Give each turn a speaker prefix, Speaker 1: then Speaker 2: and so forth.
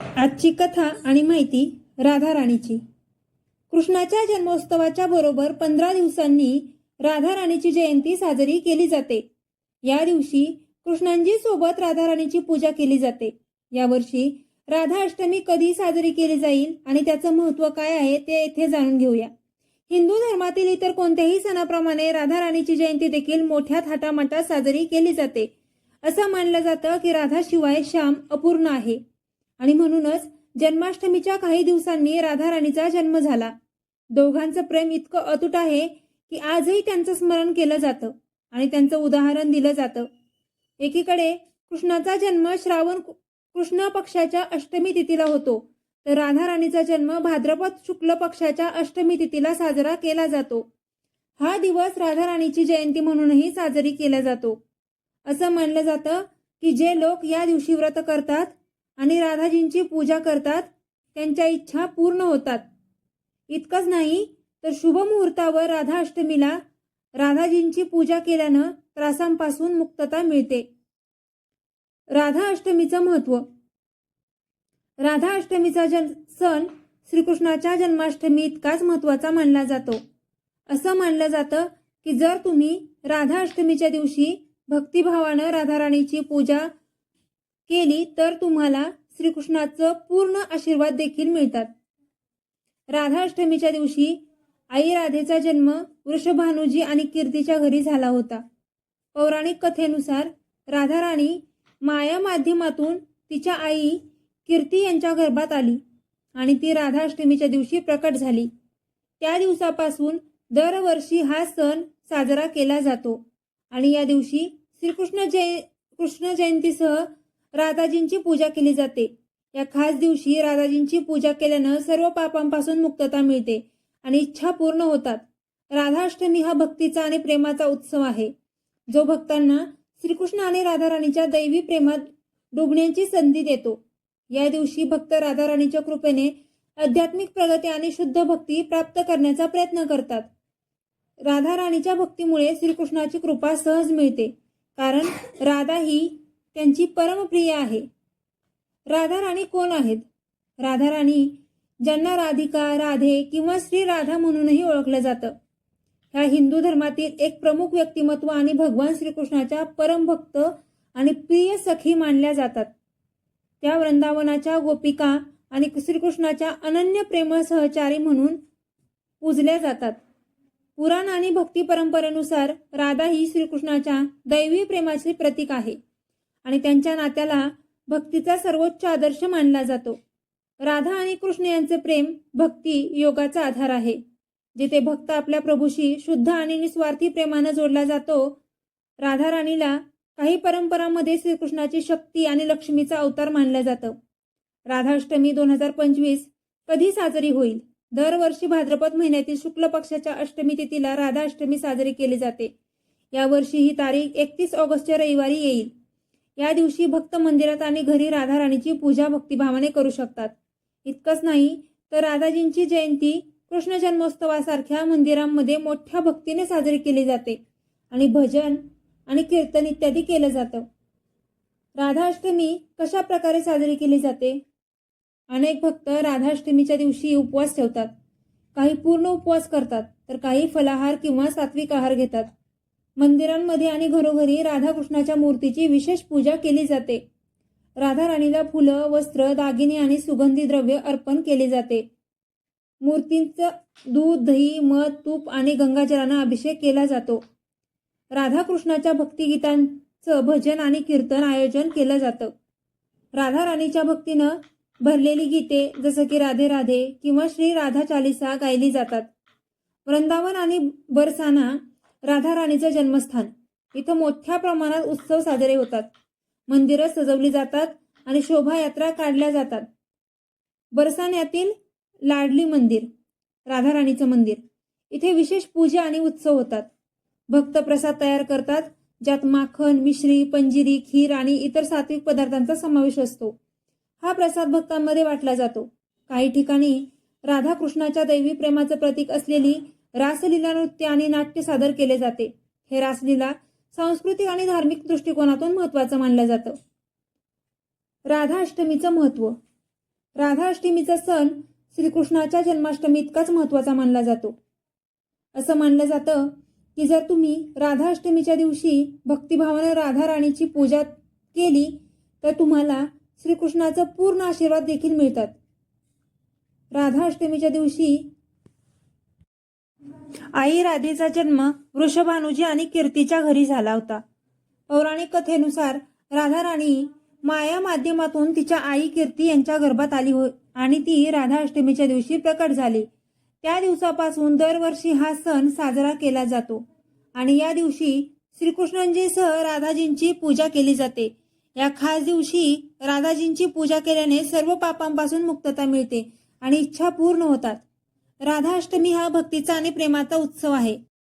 Speaker 1: आजची कथा आणि माहिती राधा राणीची. कृष्णाच्या जन्मोत्सवाच्या बरोबर पंधरा दिवसांनी राधा राणीची जयंती साजरी केली जाते. या दिवशी कृष्णांजी सोबत राधा राणीची पूजा केली जाते. यावर्षी राधा अष्टमी कधी साजरी केली जाईल आणि त्याचं महत्त्व काय आहे ते येथे जाणून घेऊया. हिंदू धर्मातील इतर कोणत्याही सणाप्रमाणे राधा राणीची जयंती देखील मोठ्या थाटामाटात साजरी केली जाते. असं मानलं जातं की राधाशिवाय श्याम अपूर्ण आहे. आणि म्हणूनच जन्माष्टमीच्या काही दिवसांनी राधाराणीचा जन्म झाला. दोघांचं प्रेम इतकं अतूट आहे की आजही त्यांचं स्मरण केलं जातं आणि त्यांचं उदाहरण दिलं जातं. एकीकडे कृष्णाचा जन्म श्रावण कृष्ण पक्षाच्या अष्टमी तिथीला होतो. तर राधाराणीचा जन्म भाद्रपद शुक्ल पक्षाच्या अष्टमी तिथीला साजरा केला जातो. हा दिवस राधाराणीची जयंती म्हणूनही साजरी केला जातो. असं मानलं जातं की जे लोक या दिवशी व्रत करतात आणि राधाजींची पूजा करतात त्यांच्या इच्छा पूर्ण होतात. इतकंच नाही तर शुभ मुहूर्तावर राधा अष्टमीला राधाजींची पूजा केल्यानं त्रासांपासून मुक्तता मिळते. राधा अष्टमीचं महत्त्व राधा अष्टमीचा जन सण श्रीकृष्णाच्या जन्माष्टमी इतकाच महत्त्वाचा मानला जातो. असं मानलं जातं की जर तुम्ही राधा अष्टमीच्या दिवशी भक्तिभावानं राधाराणीची पूजा केली तर तुम्हाला श्रीकृष्णाचं पूर्ण आशीर्वाद देखील मिळतात. राधा अष्टमीच्या दिवशी आई राधेचा जन्म वृषभानुजी आणि कीर्तीच्या घरी झाला होता. पौराणिक कथेनुसार राधा राणी माया माध्यमातून तिच्या आई कीर्ती यांच्या गर्भात आली आणि ती राधा अष्टमीच्या दिवशी प्रकट झाली. त्या दिवसापासून दरवर्षी हा सण साजरा केला जातो आणि या दिवशी श्रीकृष्ण जय कृष्ण जयंतीसह राधाजींची पूजा केली जाते. या खास दिवशी राधाजींची पूजा केल्यानं सर्व पापांपासून मुक्तता मिळते आणि इच्छा पूर्ण होतात. राधाष्टमी हा भक्तीचा आणि प्रेमाचा उत्सव आहे. जो भक्तांना श्रीकृष्ण आणि राधाराणीच्या दैवी प्रेमात डुबण्याची संधी देतो. या दिवशी भक्त राधाराणीच्या कृपेने आध्यात्मिक प्रगती आणि शुद्ध भक्ती प्राप्त करण्याचा प्रयत्न करतात. राधाराणीच्या भक्तीमुळे श्रीकृष्णाची कृपा सहज मिळते. कारण राधा ही त्यांची परमप्रिय आहे. राधा राणी कोण आहेत? राधा राणी ज्यांना राधिका राधे किंवा श्री राधा म्हणूनही ओळखलं जातं. ह्या हिंदू धर्मातील एक प्रमुख व्यक्तिमत्व आणि भगवान श्रीकृष्णाच्या परमभक्त आणि प्रिय सखी मानल्या जातात. त्या वृंदावनाच्या गोपिका आणि श्रीकृष्णाच्या अनन्य प्रेमळ सहचारी म्हणून पूजल्या जातात. पुराण आणि भक्ती परंपरेनुसार राधा ही श्रीकृष्णाच्या दैवी प्रेमाचे प्रतीक आहे. आणि त्यांच्या नात्याला भक्तीचा सर्वोच्च आदर्श मानला जातो. राधा आणि कृष्ण यांचे प्रेम भक्ती योगाचा आधार आहे. जिथे भक्त आपल्या प्रभूशी शुद्ध आणि निस्वार्थी प्रेमानं जोडला जातो राधा राणीला काही परंपरांमध्ये श्रीकृष्णाची शक्ती आणि लक्ष्मीचा अवतार मानलं जातं. राधाष्टमी दोन हजार पंचवीस कधी साजरी होईल? दरवर्षी भाद्रपद महिन्यातील शुक्ल पक्षाच्या अष्टमी तिथीला राधाष्टमी साजरी केली जाते. यावर्षी ही तारीख एकतीस ऑगस्टच्या रविवारी येईल. या दिवशी भक्त मंदिरात आणि घरी राधा राणीची पूजा भक्तिभावाने करू शकतात. इतकंच नाही तर राधाजींची जयंती कृष्ण जन्मोत्सवासारख्या मंदिरांमध्ये मोठ्या भक्तीने साजरी केली जाते आणि भजन आणि कीर्तन इत्यादी केलं जातं. राधाष्टमी कशा प्रकारे साजरी केली जाते? अनेक भक्त राधाष्टमीच्या दिवशी उपवास ठेवतात. काही पूर्ण उपवास करतात तर काही फलाहार किंवा सात्विक आहार घेतात. मंदिरांमध्ये आणि घरोघरी राधाकृष्णाच्या मूर्तीची विशेष पूजा केली जाते. राधा राणीला फुलं वस्त्र दागिने आणि सुगंधी द्रव्य अर्पण केले जाते. मूर्तींचं दूध दही मध तूप आणि गंगाजलानं अभिषेक केला जातो. राधाकृष्णाच्या भक्तिगीतांचं भजन आणि कीर्तन आयोजन केलं जातं. राधा राणीच्या भक्तीनं भरलेली गीते जसं की राधे राधे किंवा श्री राधा चालिसा गायली जातात. वृंदावन आणि बरसाना राधाराणीचं जन्मस्थान. इथं मोठ्या प्रमाणात उत्सव साजरे होतात. मंदिरं सजवली जातात आणि शोभायात्रा काढल्या जातात. बरसाण्यातील लाडली मंदिर राधाराणीचं मंदिर. इथे विशेष पूजा आणि उत्सव होतात. भक्त प्रसाद तयार करतात ज्यात माखन मिश्री पंजिरी खीर आणि इतर सात्विक पदार्थांचा समावेश असतो. हा प्रसाद भक्तांमध्ये वाटला जातो. काही ठिकाणी राधाकृष्णाच्या दैवी प्रेमाचं प्रतीक असलेली रासलीला नृत्य आणि नाट्य सादर केले जाते. हे रासलीला सांस्कृतिक आणि धार्मिक दृष्टिकोनातून महत्वाचं मानलं जातं. राधाअष्टमीचं महत्त्व राधाअष्टमीचा सण श्रीकृष्णाच्या जन्माष्टमी इतकाच महत्त्वाचा मानला जातो. असं मानलं जातं की जर तुम्ही राधाअष्टमीच्या दिवशी भक्तिभावानं राधा राणीची पूजा केली तर तुम्हाला श्रीकृष्णाचं पूर्ण आशीर्वाद देखील मिळतात. राधाअष्टमीच्या दिवशी आई राधेचा जन्म वृषभानुजी आणि कीर्तीच्या घरी झाला होता. पौराणिक कथेनुसार राधा राणी माया माध्यमातून तिच्या आई कीर्ती यांच्या गर्भात आली हो आणि ती राधा अष्टमीच्या दिवशी प्रकट झाली. त्या दिवसापासून दरवर्षी हा सण साजरा केला जातो आणि या दिवशी श्रीकृष्णांजीसह राधाजींची पूजा केली जाते. या खास दिवशी राधाजींची पूजा केल्याने सर्व पापांपासून मुक्तता मिळते आणि इच्छा पूर्ण होतात. राधाष्टमी हा भक्तीचा आणि प्रेमाचा उत्सव आहे.